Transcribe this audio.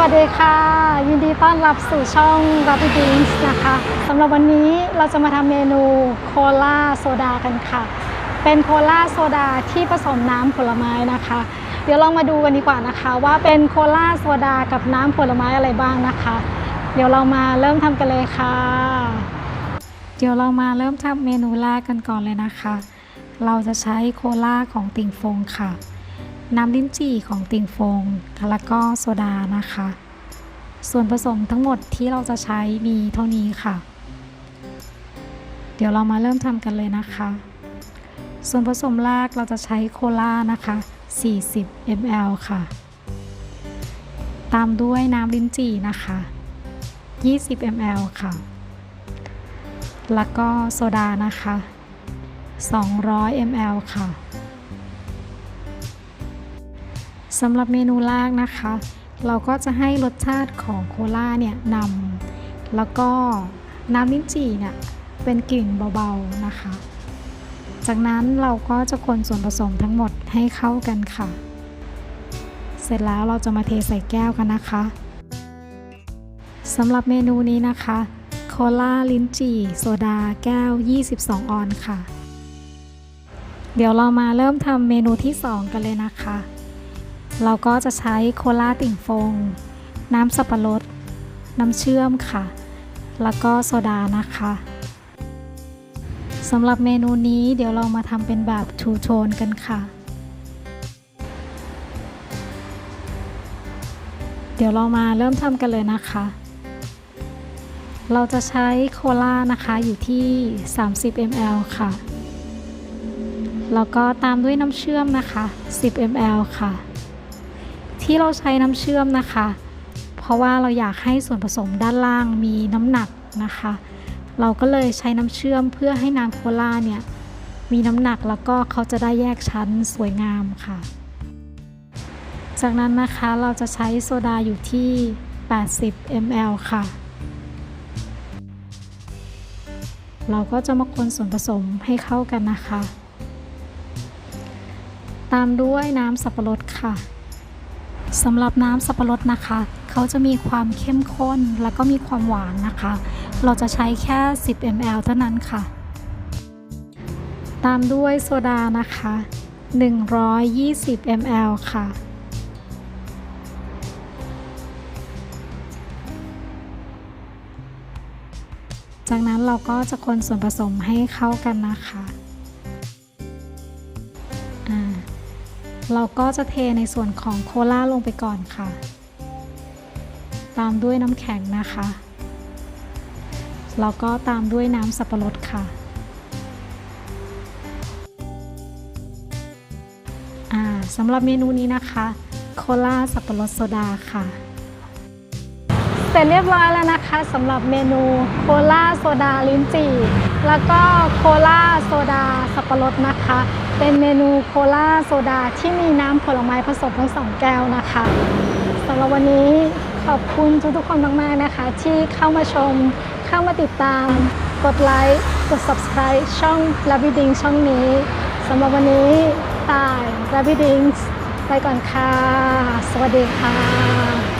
วัสดีค่ะ ยินดีต้อนรับสู่ช่อง Rapid Drinks นะคะสำหรับวันนี้เราจะมาทำเมนูโคลาโซดากันค่ะ เป็นโคลาโซดาที่ผสมน้ำผลไม้นะคะ เดี๋ยวลองมาดูกันดีกว่านะคะ ว่าเป็นโคลาโซดากับน้ำผลไม้อะไรบ้างนะคะ เดี๋ยวเรามาเริ่มทำกันเลยค่ะ เดี๋ยวเรามาเริ่มทำเมนูแรกกันก่อนเลยนะคะ เราจะใช้โคลาของติ่งฟงค่ะ น้ำลิ้นจี่ของติ่งฟง แล้วก็โซดานะคะ ส่วนผสมทั้งหมดที่เราจะใช้มีเท่านี้ค่ะ เดี๋ยวเรามาเริ่มทำกันเลยนะคะ ส่วนผสมแรกเราจะใช้โคลานะคะ 40 ml ค่ะ ตามด้วยน้ำลิ้นจี่นะคะ 20 ml ค่ะ แล้วก็โซดานะคะ 200 ml ค่ะ สำหรับเมนูแรกนะคะ เราก็จะให้รสชาติของโคลาเนี่ยนำแล้วก็น้ำลิ้นจี่เนี่ยเป็นกลิ่นเบาๆนะคะ จากนั้นเราก็จะคนส่วนผสมทั้งหมดให้เข้ากันค่ะ เสร็จแล้วเราจะมาเทใส่แก้วกันนะคะสำหรับเมนูนี้นะคะ โคลาลิ้นจี่โซดาแก้ว 22 ออนซ์ค่ะ เดี๋ยวเรามาเริ่มทำเมนูที่ 2 กันเลยนะคะ เราก็จะใช้โคลาติ่งฟง น้ำสับปะรด น้ำเชื่อมค่ะ แล้วก็โซดานะคะสำหรับเมนูนี้เดี๋ยวเรามาทำเป็นแบบทูโทนกันค่ะ เดี๋ยวเรามาเริ่มทำกันเลยนะคะ เราจะใช้โคลานะคะอยู่ที่ 30 ml ค่ะ แล้วก็ตามด้วยน้ำเชื่อมนะคะ 10 ml ค่ะ ที่เราใช้น้ำเชื่อมนะคะ เพราะว่าเราอยากให้ส่วนผสมด้านล่างมีน้ำหนักนะคะ เราก็เลยใช้น้ำเชื่อมเพื่อให้น้ำโคลาเนี่ยมีน้ำหนักแล้วก็เขาจะได้แยกชั้นสวยงามค่ะ จากนั้นนะคะเราจะใช้โซดาอยู่ที่ 80 ml ค่ะ เราก็จะมาคนส่วนผสมให้เข้ากันนะคะ ตามด้วยน้ำสับปะรดค่ะ สำหรับน้ำสับปะรดนะคะ เขาจะมีความเข้มข้นแล้วก็มีความหวานนะคะ เราจะใช้แค่ 10 ml เท่านั้นค่ะ ตามด้วยโซดานะคะ 120 ml ค่ะจากนั้นเราก็จะคนส่วนผสมให้เข้ากันนะคะ เราก็จะเทในส่วนของโคลาลงไปก่อนค่ะ ตามด้วยน้ำแข็งนะคะ แล้วก็ตามด้วยน้ำสับปะรดค่ะสำหรับเมนูนี้นะคะ โคลาสับปะรดโซดาค่ะ เสร็จเรียบร้อยแล้วนะคะสำหรับเมนูโคลาโซดาลิ้นจี่แล้วก็โคลาโซดาสับปะรดนะคะ เป็นเมนูโคลาโซดาที่มีน้ำผลไม้ผสมทั้งสองแก้วนะคะสำหรับวันนี้ขอบคุณทุกๆคนมากๆนะคะ ที่เข้ามาชมเข้ามาติดตาม กดไลค์กด subscribe ช่อง l a b i d i n g ช่องนี้สำหรับวันนี้ตาย l a b i d i n g ไปก่อนค่ะ สวัสดีค่ะ